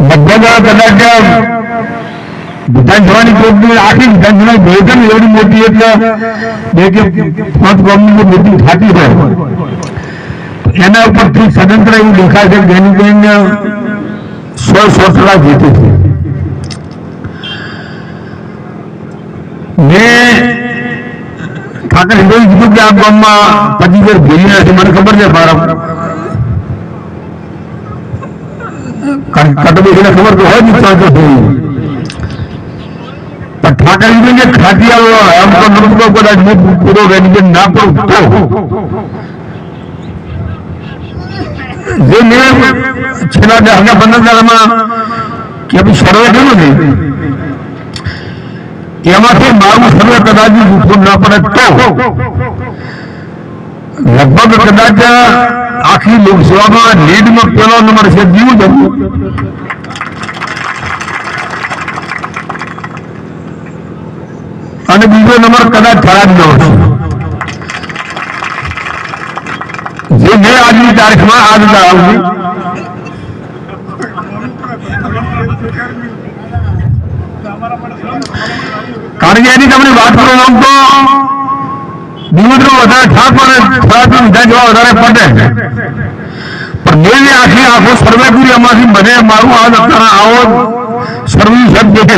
બધા કદાચ વિધાનસભાની ચૂંટણી આખી વિધાનસભા એવડી મોટી એટલે બે કે પાંચ ગામની મિટિંગ થતી હોય. એના ઉપરથી સ્વતંત્ર એવું દેખાય છે જેની કરીને સો સો ટકા જીતે છે મેં ઠાકર કીધું કે આ ગામમાં પચીસ વર્ષ ભેગી નથી મને ખબર છે મારા કટબીને ખબર કે ભાઈ સર્વે કર્યું ને એમાંથી મારું સર્વે કદાચ ના પડે તો લગભગ કદાચ આખી લોકસભામાં લીડમાં પેલો નંબર છે જીવ. દમુ અને બીજો નંબર કદાચ ખરાબ ન હશે. જે મેં આજની તારીખમાં આજ જણાવ્યું કારણ કે એની તમને વાત કરવા આમ તો વધારે ઠાક અને થરાદની વિધાનસભા વધારે પડે. પણ મેં આખી આખો સર્વે કર્યું એમાંથી મને મારું આ અત્યારે આવો સર્વી શબ્દ દેખે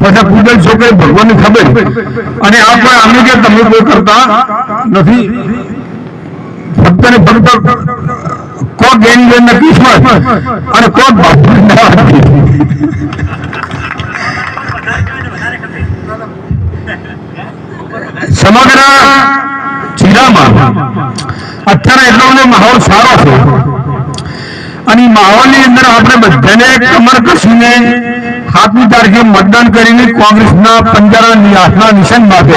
પછી કુદરત છોકરી ભગવાનની ખબર. અને આ કોઈ અમે કે તમે કોઈ કરતા નથી. ફક્ત ને ફક્ત કોક ગેની કિસ્મત અને કોક સમગ્ર એટલો બધો માહોલ સારો છે. અને માહોલની અંદર આપણે બધાને કમર કસીને સાતમી તારીખે મતદાન કરીને કોંગ્રેસના પંજારા નિશાન માટે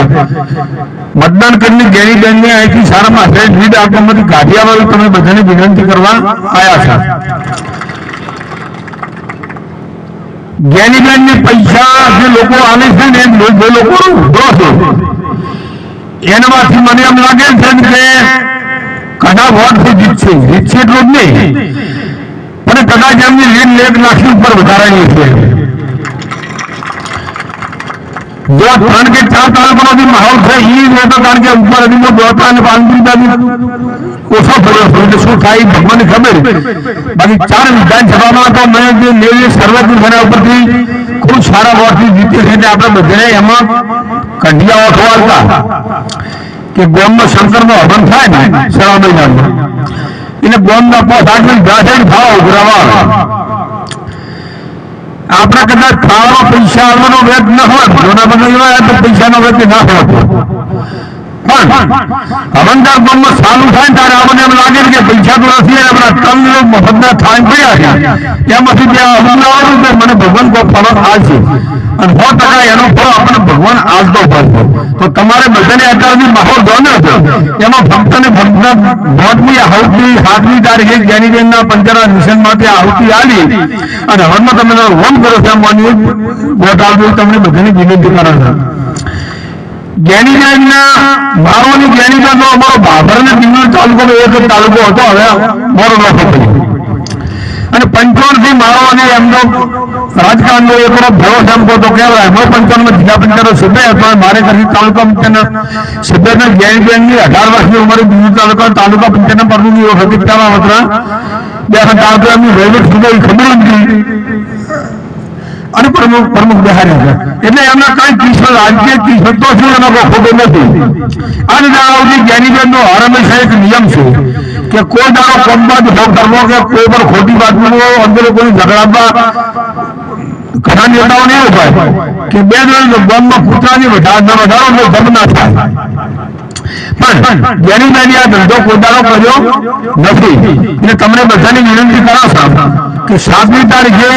મતદાન કરીને ગેરીબેનને અહીંથી સારા માટે લીડ આપવામાંથી આવવા તમે બધાને વિનંતી કરવા આવ્યા છે. જ્ઞાનીબેન ને પૈસા જે લોકો આવે છે ને એ લોકો એનામાંથી મને એમ લાગે છે કે કડા વોટથી જીતશે જીતશે એટલું જ નહીં. પણ કદાચ એમની લીડ એક લાખની ઉપર વધારાની છે જો ત્રણ કે ચાર તાલુકાનો જે માહોલ છે એ નહોતો કારણ કે ઉપર અધીનો દોતા અને પાંચમી ઓછો પડ્યો છે. એટલે શું થાય ભગવાનને ખબર? બાકી ચાર વિધાનસભામાં તો મેં જે મેળવી સર્વત્ર તેના ઉપરથી ખૂબ સારા વોટથી જીતે છે એટલે આપણે બધાને એમાં કંડિયા ઓઠો આવતા કે ગોમમાં શંકરનો હવન થાય ને સવા મહિનામાં એટલે ગોમના પાંચ આઠ મિનિટ ઘાસેડ ખાવા ઉઘરાવા આપણે કદાચ ખાવાનો પૈસા આવવાનો વેત ન હોય, જોના બધા તો પૈસાનો વેત ના હોય. પણ હવનદાર ગામમાં સારું થાય ત્યારે આપણને એમ લાગે કે પૈસા તો નથી આપણા તન મફતના થાય પડ્યા છે. એમાંથી જે હવનદારો કે મને ભગવાન કોઈ ફળ આવશે અને સો ટકા એનો ફળ આપણને ભગવાન આવતો પડશે તો તમારે બધાને અત્યારથી માહોલ ગમ્યો છે. એમાં ભક્ત ને ભક્ત ભોટની સાતમી તારીખે જ્ઞાનીબેનના પંચરા મિશન માટે આહુતિ આવી અને હવનમાં તમે વન કરો છો માની વોટ તમને બધાની વિનંતી કરો છો. મારો મારોની જ્ઞાનીબેન નો અમારો બાબર ને દિંગલ તાલુકો, એક તાલુકો હતો, હવે મોરો નોખો થયો અને પંચાવનથી મારો અને એમનો રાજકારણ નો એકડો ભરો સંપો તો કહેવાય. એમનો પંચાવનમાં જિલ્લા પંચાયત સભ્ય હતો મારે કરી તાલુકા પંચાયત સભ્યના જ્ઞાનીબેનની અઢાર વર્ષની ઉંમરે બીજું તાલુકા તાલુકા પંચાયતના પ્રમુખ એ વખતે વતરા બે તાલુકા એમની વહીવટ સુધી ખબર નથી અને પ્રમુખ પ્રમુખ બિહારી છે. એટલે એમના કઈ કિસ્સો, રાજકીય કિસ્સો તો શું એનો ખોટો નથી. અને આવતી જ્ઞાનીબેન નો હરમેશા એક નિયમ છે. કે કોઈ દાડો કોમબાદ ભોગ કરવો કે કોઈ પણ ખોટી બાતમીઓ અંદર કોઈ ઝઘડામાં ઘણા નેતાઓને એવું થાય કે બે જણ બોમ્બમાં કૂતરાની વધારો વધારો તો ના થાય. તમને બધાની વિનંતી કરાવશો કે સાતમી તારીખે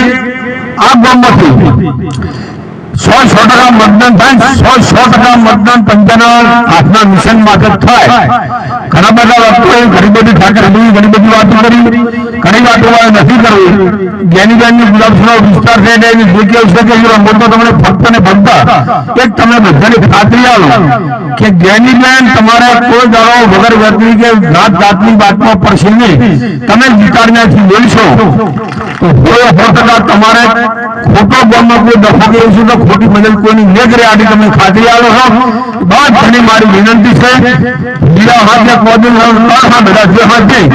આ ગામમાંથી સો સો ટકા મતદાન થાય, સો સો ટકા મતદાન પંચાના હાથના મિશન માટે થાય. ઘણા બધા વખતો ઘણી બધી ઠાકર ઘણી બધી વાતો કરી. ઘણી વાતો મારે નથી કરવી. જ્ઞાનીબેનની ગુલાબસનો વિસ્તાર છે એટલે એની જે છે કે જો તમને ફક્ત ને ફક્ત એક તમને બધાની ખાતરી આવો કે જ્ઞાનીબેન તમારે કોઈ દાડો વગર વર્તી કે જાત જાતની વાતમાં પડશે નહીં. તમે વિચારનાથી બોલશો, તો કોઈ સો તમારે ખોટો ગામમાં કોઈ કે છું તો ખોટી મદદ કોઈની નેગરે આડી તમે ખાતરી આવો છો? બસ ઘણી મારી વિનંતી છે બીજા હાથે ત્રણ હા બધા જે હાથ. જઈ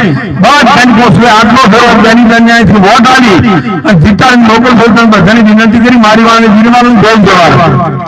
બસ બેન પોસવે આટલો ધરો બેની બેન વોટ આલી અને જીતાની મોકલ બોલતા બધાની વિનંતી કરી, મારી વાળાને જીરવાનું જય જવાહર.